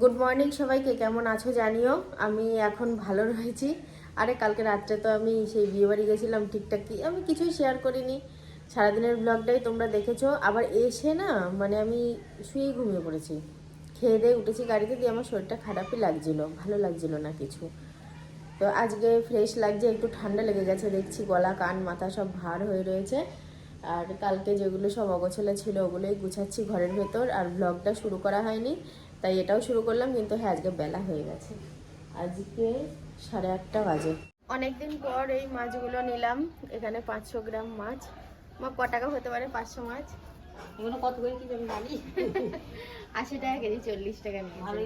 Good morning সবাইকে, কেমন আছো জানিও? আমি এখন ভালো রয়েছি। আরে, কালকে রাত্রে তো আমি সেই বিয়ে বাড়ি গেছিলাম ঠিকঠাক কি? আমি কিছুই শেয়ার করিনি। সারাদিনের ব্লগটাই তোমরা দেখেছ। আবার এসে না মানে আমি শুয়েই ঘুমিয়ে পড়েছি। খেয়ে দিয়ে উঠেছি গাড়িতে দিয়ে আমার শরীরটা খারাপই লাগছিল, ভালো লাগছিল না কিছু। তো আজকে ফ্রেশ লাগছে, একটু ঠান্ডা লেগে গেছে, দেখছি গলা, কান, মাথা সব ভার হয়ে রয়েছে। আর কালকে যেগুলো সব অগোছলা ছিল ওগুলোই গুছাচ্ছি ঘরের ভেতর, আর ব্লগটা শুরু করা হয়নি। তাই এটাও শুরু করলাম কিন্তু হ্যাঁ আজকে বেলা হয়ে গেছে। আজকে সাড়ে আটটা বাজে। অনেকদিন পর এই মাছগুলো নিলাম এখানে পাঁচশো গ্রাম মাছ। মা ক টাকা হতে পারে পাঁচশো মাছ? এগুলো কত করে কি আমি জানি আশি টাকা কেজি চল্লিশ টাকা নিয়েছে।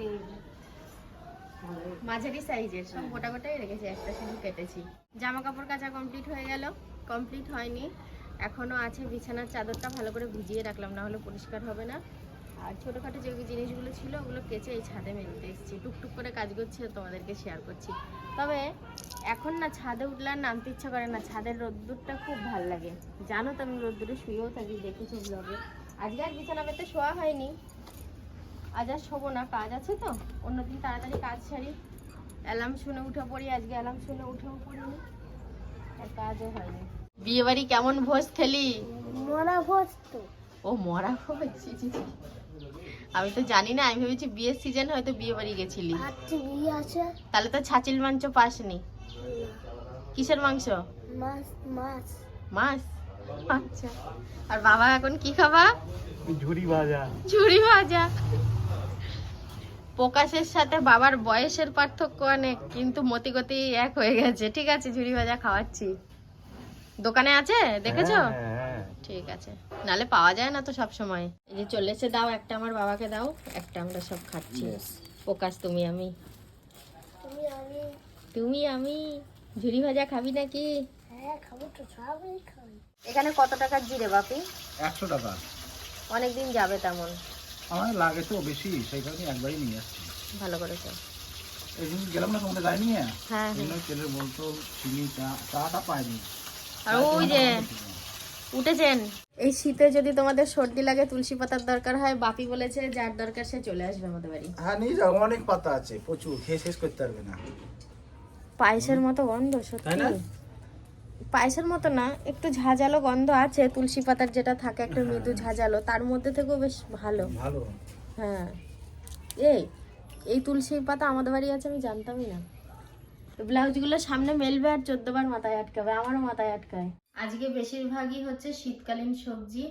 মাঝারি সাইজের সব গোটা গোটাই রেখেছি একটা শুধু কেটেছি। জামা কাপড় কাচা কমপ্লিট হয়ে গেল কমপ্লিট হয়নি। এখনও আছে বিছানার চাদরটা ভালো করে ভিজিয়ে রাখলাম না হলে পরিষ্কার হবে না। আর ছোটোখাটো যে জিনিসগুলো ছিল ওগুলো কেচে এই ছাদে মেলতে এসেছি। টুকটুক করে কাজ করছি তোমাদেরকে শেয়ার করছি। তবে এখন না ছাদে উঠলে আর নামতে ইচ্ছা করে না। ছাদের রোদ্দুরটা খুব ভালো লাগে। জানো তো আমি রোদ্দুরে শুয়েও থাকি দেখেছ ব্লগে আজকে আর বিছানা পেতে শোয়া হয়নি। আজ আর শোবো না কাজ আছে তো। অন্যদিন তাড়াতাড়ি কাজ ছাড়ি অ্যালার্ম শুনে উঠে পড়ি আজকে অ্যালার্ম শুনে উঠেও পড়িনি। আর কাজও হয়নি। বিয়ে বাড়ি কেমন ভোজ খেলি মরা ভোজ তো। ও মরা ভোজ। আমি তো জানি না আমি ভেবেছি বিয়ের সিজন হয়তো বিয়ে বাড়ি গেছিলি। তাহলে তো ছাচিল মাংস পাসনি। কিসের মাংস? মাছ মাছ। মাছ? আচ্ছা। আর বাবা এখন কি খাবা? ঝুরি ভাজা। ঝুড়ি ভাজা। প্রকাশের সাথে বাবার বয়সের পার্থক্য অনেক কিন্তু মতিগতি এক হয়ে গেছে। ঠিক আছে ঝুড়ি ভাজা খাওয়াচ্ছি। দোকানে আছে? দেখেছ? হ্যাঁ, হ্যাঁ। ঠিক আছে। নালে পাওয়া যায় না তো সব সময় এই যে চলে এসে দাও একটা আমার বাবাকে দাও একটা আমরা সব খাচ্ছি। প্রকাশ তুমি আমি। তুমি আমি। তুমি আমি। ঝুড়ি ভাজা খাবি নাকি? হ্যাঁ খাব তো সবই খাবি। এখানে কত টাকার জিরে বাপি? একশো টাকা। অনেকদিন যাবে তেমন। আমার লাগে তো বেশি সেই কারণে একবারই নিয়ে আসছি। ভালো করেছ। এই দিন গেলাম না তোমাদের গাড়ি হ্যাঁ হ্যাঁ তেলের বলতো চিনি চা চাটা পাইনি। আর ওই যে উঠেছেন? এই শীতে যদি তোমাদের সর্দি লাগে তুলসী পাতার দরকার হয় বাপি বলেছে যার দরকার সে চলে আসবে আমাদের বাড়ি। হ্যাঁ নিয়ে যাও অনেক পাতা আছে প্রচুর খেয়ে শেষ করতে পারবে না। পায়েসের মতো গন্ধ সত্যি। না? পায়েসের মতো না একটু ঝাঁঝালো গন্ধ আছে তুলসী পাতার যেটা থাকে একটা মৃদু ঝাঁঝালো তার মধ্যে থেকেও বেশ ভালো। ভালো। হ্যাঁ। এই এই তুলসী পাতা আমাদের বাড়ি আছে আমি জানতামই না। ব্লাউজগুলো সামনে মেলবে আর চোদ্দ বার মাথায় আটকাবে আমারও মাথায় আটকায়। আজকে বেশিরভাগই হচ্ছে শীতকালীন সবজি।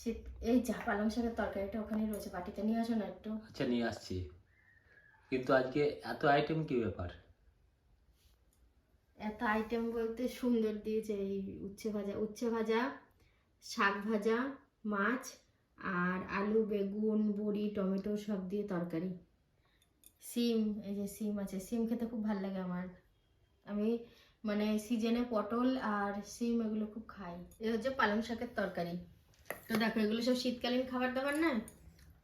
শীত এই যা পালং শাকের তরকারিটা ওখানে রয়েছে বাটিতে নিয়ে আসো না একটু। আচ্ছা নিয়ে আসছি। কিন্তু আজকে এত আইটেম কি ব্যাপার? এত আইটেম বলতে সুন্দর দিয়েছে এই উচ্ছে ভাজা। উচ্ছে ভাজা শাক ভাজা মাছ আর আলু বেগুন বড়ি টমেটো সব দিয়ে তরকারি। সিম এই যে সিম আছে সিম খেতে খুব ভালো লাগে আমার। আমি মানে সিজনে পটল আর সিম এগুলো খুব খাই। এ হচ্ছে পালং শাকের তরকারি। তো দেখো এগুলো সব শীতকালীন খাবার দাবার না?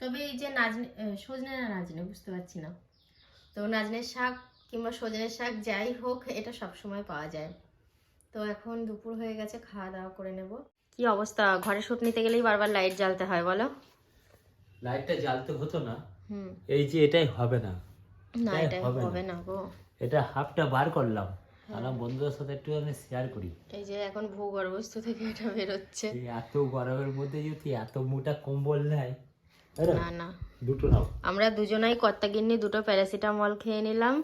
তবে এই যে নাজনে সজনে না নাজনে বুঝতে পারছি না। তো নাজনের শাক কিংবা সজনের শাক যাই হোক এটা সব সময় পাওয়া যায়। তো এখন দুপুর হয়ে গেছে খাওয়া দাওয়া করে নেব। কি অবস্থা? ঘরে শুট নিতে গেলেই বারবার লাইট জ্বালতে হয় বলো। লাইটটা জ্বালতে হতো না। হুম। এই যে এটাই হবে না। না তাই এটা হবে না গো। এটা হাফটা বার করলাম। আমার বন্ধুদের সাথে একটু আমি শেয়ার করি। এই যে এখন ভূগর্ভস্থ থেকে এটা বেরোচ্ছে। এই এত গরমের মধ্যে যদি এত মোটা কম্বল নেয় না? না দুটো নাও। আমরা দুজনাই কর্তা গিন্নি দুটো প্যারাসিটামল খেয়ে নিলাম।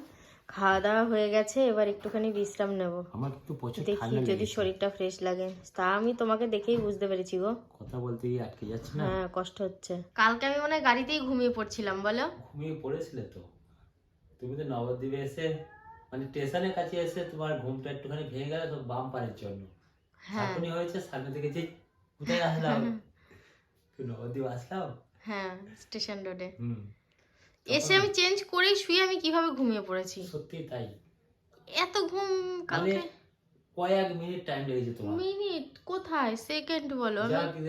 খাওয়া দাওয়া হয়ে গেছে এবার একটুখানি বিশ্রাম নেব। আমার কিন্তু প্রচুর দেখি যদি শরীরটা ফ্রেশ লাগে। তা আমি তোমাকে দেখেই বুঝতে পেরেছি গো। কথা বলতে গিয়ে আটকে যাচ্ছে না? হ্যাঁ কষ্ট হচ্ছে। কালকে আমি মনে হয় গাড়িতেই ঘুমিয়ে পড়ছিলাম বলো? ঘুমিয়ে পড়েছিলে তো? তুমি তো নবদ্বীপে এসে মানে স্টেশনের কাছে এসে তোমার ঘুমটা একটুখানি ভেঙে গেল তো বাম পারের জন্য। হ্যাঁ। এখনই হয়েছে সামনে থেকে যে উঠে আসলাম। তুই নবদ্বীপ আসলাম। হ্যাঁ স্টেশন রোডে এসে আমি চেঞ্জ শুয়ে আমি কীভাবে ঘুমিয়ে পড়েছি? সত্যি তাই। এত ঘুম মানে কালকে? কয়েক মিনিট টাইম লেগেছে তোমার। মিনিট কোথায়? সেকেন্ড বলো।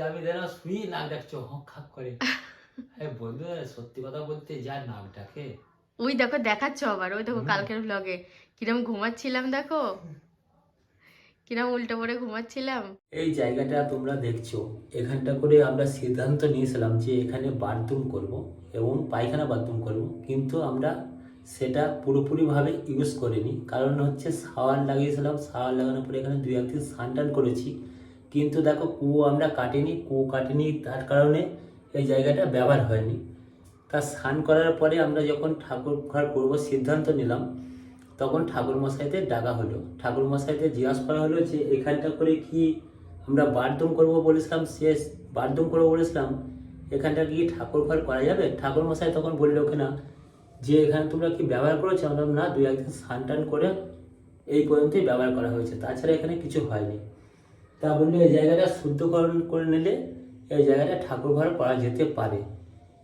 আমি যেন শুই নাক ডাকছো হক খাক করে। বন্ধু সত্যি কথা বলতে যা নাক ডাকে ওই দেখো দেখাচ্ছ আবার ওই দেখো কালকের ব্লগে কিরম ঘুমাচ্ছিলাম দেখো। কিরম উল্টো পড়ে ঘুমাচ্ছিলাম। এই জায়গাটা তোমরা দেখছ। এখানটা করে আমরা সিদ্ধান্ত নিয়েছিলাম যে এখানে বাথরুম করব এবং পায়খানা বাথরুম করব। কিন্তু আমরা সেটা পুরোপুরিভাবে ইউজ করিনি। কারণ হচ্ছে সাওয়ার লাগিয়েছিলাম। সাওয়ার লাগানোর পরে এখানে দুই একদিন স্নান টান করেছি। কিন্তু দেখো কুয়ো আমরা কাটিনি কুয়ো কাটিনি তার কারণে এই জায়গাটা ব্যবহার হয়নি। তা স্নান করার পরে আমরা যখন ঠাকুর ঘর করব সিদ্ধান্ত নিলাম, তখন ঠাকুর মশাইদের ডাকা হলো। ঠাকুর মশাইদের জিজ্ঞাসা করা হলো যে, এখানটা করে কি আমরা বাথরুম করব বলেছিলাম? শেষ বাথরুম করব বলেছিলাম। এখানটা কি ঠাকুর ঘর করা যাবে? ঠাকুর মশাই তখন বলল কিনা যে এখানে তোমরা কি ব্যবহার করেছ? আমরা না দু একদিন স্নান টান করে এই পর্যন্তই ব্যবহার করা হয়েছে। তাছাড়া এখানে কিছু হয়নি। তা বলল, এই জায়গাটা শুদ্ধকরণ করে নিলে এই জায়গাটা ঠাকুর ঘর করা যেতে পারে।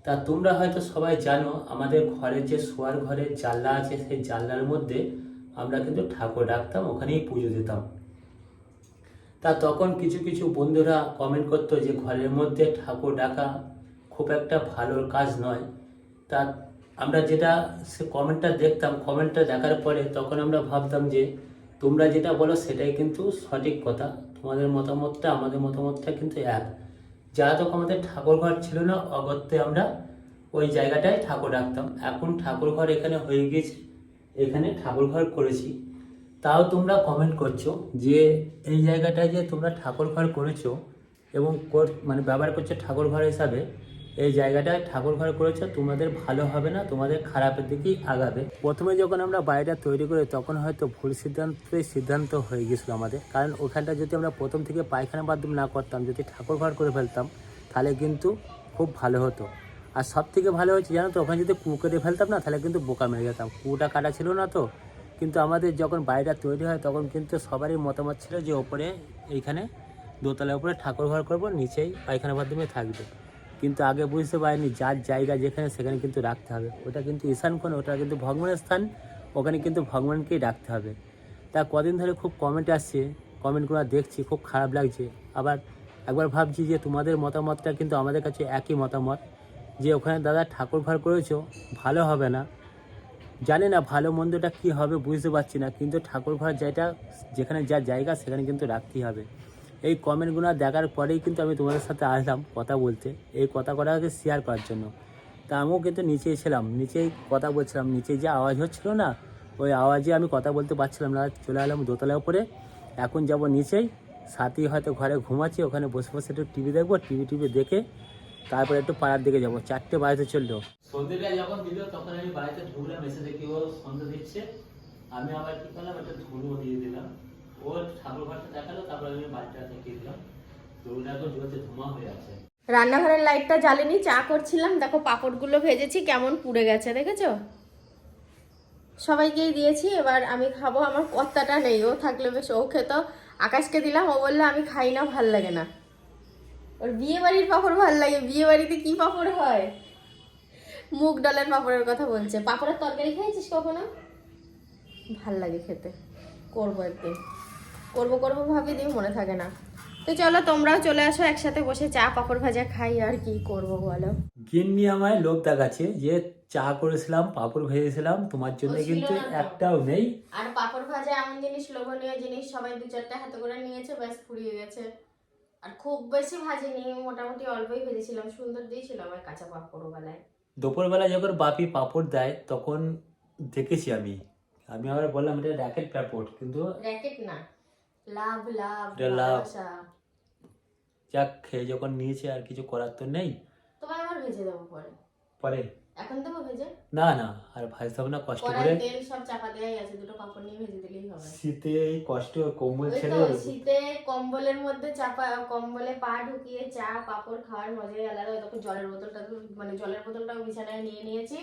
তা তোমরা হয়তো সবাই জানো, আমাদের ঘরের যে শোয়ার ঘরের জানলা আছে, সেই জানলার মধ্যে আমরা কিন্তু ঠাকুর ডাকতাম ওখানেই পুজো দিতাম। তা তখন কিছু কিছু বন্ধুরা কমেন্ট করতো যে ঘরের মধ্যে ঠাকুর ডাকা খুব একটা ভালো কাজ নয়। তা আমরা যেটা, সে কমেন্টটা দেখতাম কমেন্টটা দেখার পরে তখন আমরা ভাবতাম যে তোমরা যেটা বলো সেটাই কিন্তু সঠিক কথা, তোমাদের মতামতটা, আমাদের মতামতটা কিন্তু এক। তখন আমাদের ঠাকুর ঘর ছিল না, অগত্যে আমরা ওই জায়গাটায় ঠাকুর রাখতাম। এখন ঠাকুর ঘর এখানে হয়ে গিয়েছে, এখানে ঠাকুর ঘর করেছি। তাও তোমরা কমেন্ট করছ যে এই জায়গাটায় যে তোমরা ঠাকুর ঘর করেছ এবং মানে ব্যবহার করছ ঠাকুর ঘর হিসাবে এই জায়গাটায় ঠাকুর ঘর করেছ, তোমাদের ভালো হবে না, তোমাদের খারাপের দিকেই আগাবে। প্রথমে যখন আমরা বাড়িটা তৈরি করি, তখন হয়তো ভুল সিদ্ধান্তই সিদ্ধান্ত হয়ে গেছিল আমাদের। কারণ ওখানটা যদি আমরা প্রথম থেকে পায়খানা বাথরুম না করতাম, যদি ঠাকুর ঘর করে ফেলতাম, তাহলে কিন্তু খুব ভালো হতো। আর সব থেকে ভালো হচ্ছে জানো তো, ওখানে যদি কু কেটে ফেলতাম না, তাহলে কিন্তু বোকা মেরে যেতাম। কুটা কাটা ছিল না তো, কিন্তু আমাদের যখন বাড়িটা তৈরি হয়, তখন কিন্তু সবারই মতামত ছিল যে ওপরে, এইখানে দোতলার উপরে ঠাকুর ঘর করব, নিচেই পায়খানা বাথরুমে থাকবে। কিন্তু আগে বুঝতে পারিনি যার জায়গা যেখানে, সেখানে কিন্তু রাখতে হবে। ওটা কিন্তু ঈশান কোণ, ওটা কিন্তু ভগবানের স্থান, ওখানে কিন্তু ভগবানকেই রাখতে হবে। তা কদিন ধরে খুব কমেন্ট আসছে কমেন্টগুলো দেখছি, খুব খারাপ লাগছে। আবার একবার ভাবছি যে তোমাদের মতামতটা কিন্তু আমাদের কাছে একই মতামত, যে ওখানে দাদা ঠাকুর ঘর করেছ, ভালো হবে না। জানি না ভালো মন্দটা কী হবে, বুঝতে পারছি না, কিন্তু ঠাকুর ঘর যেটা, যেখানে যা জায়গা, সেখানে কিন্তু রাখতেই হবে। এই কমেন্টগুলো দেখার পরেই কিন্তু আমি তোমাদের সাথে আসলাম কথা বলতে। এই কথা কটাকে শেয়ার করার জন্য। তা আমিও কিন্তু নিচেই ছিলাম নিচেই কথা বলছিলাম। নিচে যে আওয়াজ হচ্ছিল না, ওই আওয়াজে আমি কথা বলতে পারছিলাম না। চলে এলাম দোতলা উপরে। এখন যাব নিচেই। সাথী হয়তো ঘরে ঘুমাচ্ছি ওখানে বসে বসে একটু টিভি দেখব টিভি টিভি দেখে তারপরে একটু পাড়ার দিকে যাব। চারটে বাড়িতে চলল। সন্ধ্যেটা যখন দিল, তখন আমি বাড়িতে ঢুকলাম, এসে দেখি ও সন্ধ্যে দিচ্ছে। আমি আবার কি করলাম, একটা ধুলো দিয়ে দিলাম। রান্নাঘরের লাইটটা জ্বালিনি, চা করছিলাম। দেখো পাঁপড়গুলো ভেজেছি, কেমন পুড়ে গেছে দেখেছ? সবাইকেই দিয়েছি, এবার আমি খাব, আমার কর্তাটা নেই, ও থাকলে বেশ, ও খেত। আকাশকে দিলাম, ও বলল, আমি খাই না, ভালো লাগে না। ওর বিয়ে বাড়ির পাঁপড় ভালো লাগে বিয়ে বাড়িতে কি পাপড় হয়? মুগ ডালের পাঁপড়ের কথা বলছে। পাঁপড়ের তরকারি খেয়েছিস কখনো? ভালো লাগে খেতে, করব একদিন। করব করব ভাবি দিয়ে মনে থাকে না। তো চলো তোমরাও চলে আসো একসাথে বসে চা পাঁপড় ভাজা খাই আর কি করব বলো? গিন্নি আমায় লোক দেখাচ্ছে যে চা করেছিলাম পাঁপড় ভেজেছিলাম তোমার জন্য কিন্তু একটাও নেই। আর পাঁপড় ভাজা এমন জিনিস লোভনীয় জিনিস সবাই দু চারটে হাতে করে নিয়েছে ব্যাস ফুরিয়ে গেছে। আর খুব বেশি ভাজিনি মোটামুটি অল্পই ভেজেছিলাম সুন্দর দিয়েছিল আমার কাঁচা পাঁপড় বেলায় দুপুরবেলা যখন বাপি পাঁপড় দেয় তখন দেখেছি আমি। আমি আবার বললাম এটা র্যাকেট পাঁপড় কিন্তু র্যাকেট না। লাভ লাভ লাভ। যাক খেয়ে যখন নিয়েছে আর কিছু করার তো নেই। তোমায় আবার ভেজে দেবো পরে। পরে? এখন দেবো ভেজে? না না আর ভাজতে হবে না কষ্ট করে। তেল সব চাপা দেওয়াই আছে দুটো পাঁপড় নিয়ে ভেজে দিলেই হবে। শীতে এই কষ্ট কম্বল ছেড়ে শীতে কম্বলের মধ্যে চাপা কম্বলে পা ঢুকিয়ে চা পাঁপড় খাওয়ার মজাই আলাদা। ওই তখন জলের বোতলটা মানে জলের বোতলটাও বিছানায় নিয়ে নিয়েছি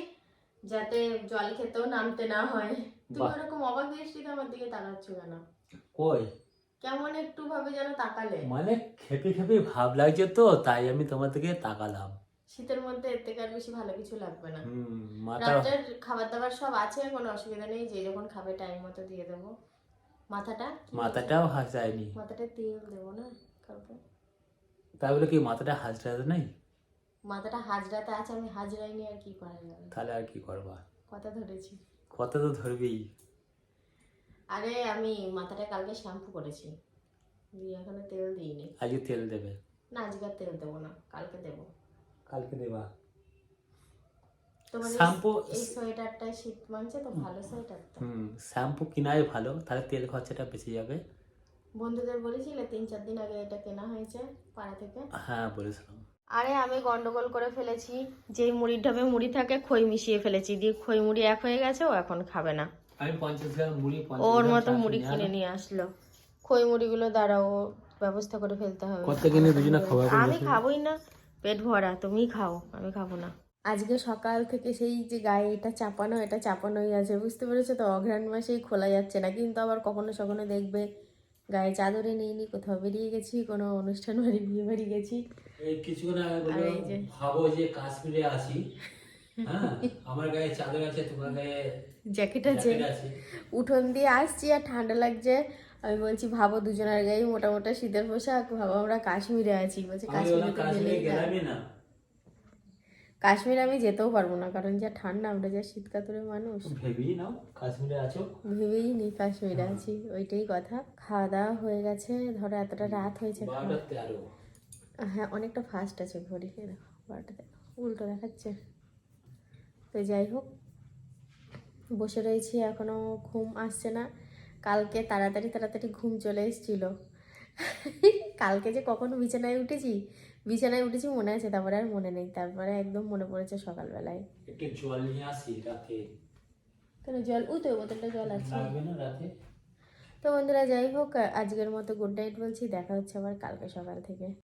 যাতে জল খেতেও নামতে না হয়। তুমি। ওরকম অবাক দৃষ্টিতে আমার দিকে তাকাচ্ছ কেন? কই? কেমন একটু ভাবে যেন তাকালে? মানে খেপে খেপে ভাব লাগছে তো তাই আমি তোমার দিকে তাকালাম। শীতের মধ্যে এর থেকে আর বেশি ভালো কিছু লাগবে না। রাতের খাবার দাবার সব আছে কোনো অসুবিধা নেই যে যখন খাবে টাইম মতো দিয়ে দেবো। মাথাটা মাথাটাও হাসায়নি? মাথাটা তেল দেবো না কাউকে? তাই বলে কি মাথাটা হাসতে নাই? মাথাটা হাজরাতে আছে আমি হাজরাইনি আর কি করা যাবে? তাহলে আর কি করবা? কথা ধরেছি। কত তো ধরবি আরে আমি মাথাটা কালকে শ্যাম্পু করেছি। দিয়ে এখানে তেল দিইনি। আজকে তেল দেবে? না আজকে আর তেল দেবো না কালকে দেবো। কালকে দেবা? তোমার এই- শ্যাম্পু- এই সোয়েটারটায় শীত মানছে তো ভালো সোয়েটার তো। হুম শ্যাম্পু কিনাই ভালো তাহলে তেল খরচাটা বেঁচে যাবে। বন্ধুদের বলেছিলে তিন চার দিন আগে এটা কেনা হয়েছে পাড়া থেকে। হ্যাঁ বলেছিলাম। আরে আমি গন্ডগোল করে ফেলেছি যেই মুড়ির ঢাবে মুড়ি থাকে খই মিশিয়ে ফেলেছি দিয়ে খই মুড়ি এক হয়ে গেছে ও এখন খাবে না। আমি পঞ্চাশ গ্রাম মুড়ি ওর মতো মুড়ি কিনে নিয়ে আসলো। খই মুড়িগুলো দাঁড়াও ও ব্যবস্থা করে ফেলতে হবে। কত কিনে দুজনে খাওয়া আমি খাবোই না পেট ভরা তুমি খাও আমি খাব না। আজকে সকাল থেকে সেই যে গায়ে এটা চাপানো এটা চাপানোই আছে বুঝতে পেরেছ তো? অঘ্রাণ মাসেই খোলা যাচ্ছে না কিন্তু আবার কখনো সখনো দেখবে গায়ে চাদরে নিইনি কোথাও বেরিয়ে গেছি কোনো অনুষ্ঠান বাড়ি বিয়ে বাড়ি গেছি। এই কিছুক্ষণ আগে আর বলল এই যে- ভাবো যে কাশ্মীরে আছি হ্যাঁ আমার গায়ে চাদর আছে তোমার গায়ে জ্যাকেট আছে। উঠোন দিয়ে আসছি আর ঠান্ডা লাগছে। আমি বলছি ভাবো দুজনের গায়ে মোটা মোটা শীতের পোশাক ভাবো আমরা কাশ্মীরে আছি। বলছে কাশ্মীরে কাশ্মীরে আমি যেতেও পারব না কারণ যা ঠান্ডা আমরা যা শীত কাতুরে মানুষ। ভেবেই নাও কাশ্মীরে আছো। ভেবেই নি কাশ্মীরে আছি। ওইটাই কথা। খাওয়া দাওয়া হয়ে গেছে। ধরো এতটা রাত হয়েছে হ্যাঁ অনেকটা ফাস্ট আছে ঘড়ি। দেখো বারোটা দেখো উল্টো দেখাচ্ছে। তো যাই হোক বসে রয়েছি এখনও ঘুম আসছে না। কালকে তাড়াতাড়ি তাড়াতাড়ি ঘুম চলে এসেছিল। কালকে যে কখনো বিছানায় উঠেছি বিছানায় উঠেছি মনে আছে তারপরে আর মনে নেই তারপরে একদম মনে পড়েছে সকালবেলায়। একটু জল নিয়ে আসি রাতে। কেন জল? ওই তো বোতলটা জল আছে। না রাতে? তো বন্ধুরা যাই হোক আজকের মতো গুড নাইট বলছি দেখা হচ্ছে আবার কালকে সকাল থেকে।